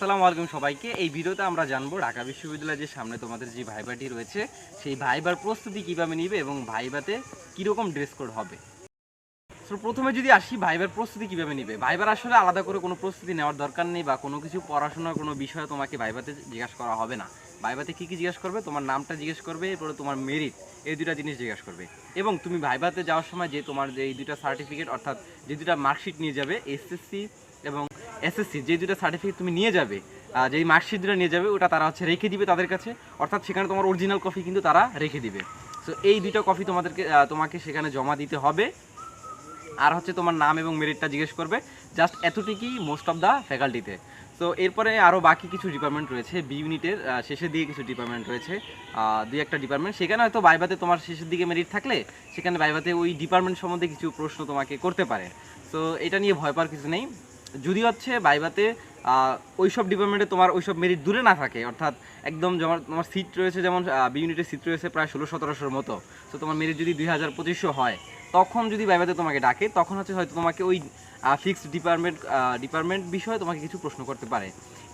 আসসালামু আলাইকুম সবাইকে। এই ভিডিওতে আমরা জানব ঢাকা বিশ্ববিদ্যালয়ের যে সামনে তোমাদের যে ভাইবাটি রয়েছে, সেই ভাইবার প্রস্তুতি কীভাবে নিবে এবং ভাইবাতে কীরকম ড্রেস কোড হবে। তো প্রথমে যদি আসি, ভাইবার প্রস্তুতি কীভাবে নিবে? ভাইবার আসলে আলাদা করে কোনো প্রস্তুতি নেওয়ার দরকার নেই বা কোনো কিছু পড়াশোনার কোনো বিষয় তোমাকে ভাইবাতে জিজ্ঞাসা করা হবে না। ভাইবাতে কী কী জিজ্ঞাসা করবে? তোমার নামটা জিজ্ঞেস করবে, এরপরে তোমার মেরিট এই দুটা জিনিস জিজ্ঞাসা করবে। এবং তুমি ভাইবাতে যাওয়ার সময় যে তোমার যে এই দুটা সার্টিফিকেট অর্থাৎ যে দুটা মার্কশিট নিয়ে যাবে এসএসসি এবং এসএসসি, যে দুটো সার্টিফিকেট তুমি নিয়ে যাবে যেই মার্কশিট দুটো নিয়ে যাবে, ওটা তারা হচ্ছে রেখে দিবে তাদের কাছে। অর্থাৎ সেখানে তোমার অরিজিনাল কপি কিন্তু তারা রেখে দিবে। সো এই দুইটা কপি তোমাদেরকে তোমাকে সেখানে জমা দিতে হবে। আর হচ্ছে তোমার নাম এবং মেরিটটা জিজ্ঞেস করবে। জাস্ট এতটুকুই মোস্ট অফ দ্য ফ্যাকাল্টিতে তো এরপরে আরও বাকি কিছু ডিপার্টমেন্ট রয়েছে। বি ইউনিটের শেষের দিকে কিছু ডিপার্টমেন্ট রয়েছে। দুই একটা ডিপার্টমেন্ট সেখানে হয়তো বাইবাতে তোমার শেষের দিকে মেরিট থাকলে, সেখানে বাইবাতে ওই ডিপার্টমেন্ট সম্বন্ধে কিছু প্রশ্ন তোমাকে করতে পারে। তো এটা নিয়ে ভয় পাওয়ার কিছু নেই। যদি হচ্ছে বাইবাতে ওইসব ডিপার্টমেন্টে তোমার ওইসব মেরিট দূরে না থাকে। অর্থাৎ একদম যেমন তোমার সিট রয়েছে যেমন বি ইউনিটের সিট রয়েছে প্রায় ষোলো সতেরোশোর মতো। তো তোমার মেরিট যদি দুই হাজার পঁচিশশো হয়, তখন যদি বাইবাতে তোমাকে ডাকে, তখন হচ্ছে হয়তো তোমাকে ওই ফিক্সড ডিপার্টমেন্ট ডিপার্টমেন্ট বিষয়ে তোমাকে কিছু প্রশ্ন করতে পারে।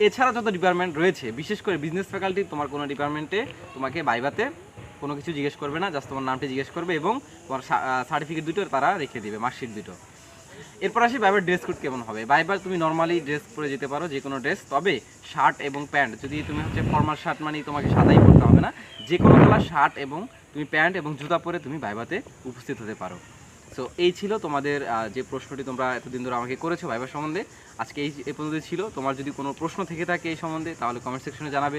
এছাড়া যত ডিপার্টমেন্ট রয়েছে, বিশেষ করে বিজনেস ফ্যাকাল্টি তোমার কোনো ডিপার্টমেন্টে তোমাকে বাইবাতে কোনো কিছু জিজ্ঞেস করবে না জাস্ট তোমার নামটি জিজ্ঞেস করবে এবং তোমার সার্টিফিকেট দুটো তারা রেখে দেবে মার্কশিট দুটো। এরপর আসি বাইবার ড্রেস কোড কেমন হবে? বাইবার তুমি নর্মালি ড্রেস পরে যেতে পারো যে কোনো ড্রেস তবে শার্ট এবং প্যান্ট যদি তুমি হচ্ছে ফর্মাল শার্ট মানে তোমাকে সাদাই পরতে হবে না যে কোনো কালার শার্ট এবং তুমি প্যান্ট এবং জুতা পরে তুমি বাইবাতে উপস্থিত হতে পারো। সো এই ছিল তোমাদের যে প্রশ্নটি তোমরা এতদিন ধরে আমাকে করেছ ভাইবার সম্বন্ধে। আজকে এই এই পর্যন্ত ছিল। তোমার যদি কোনো প্রশ্ন থেকে থাকে এই সম্বন্ধে, তাহলে কমেন্ট সেকশনে জানাবে।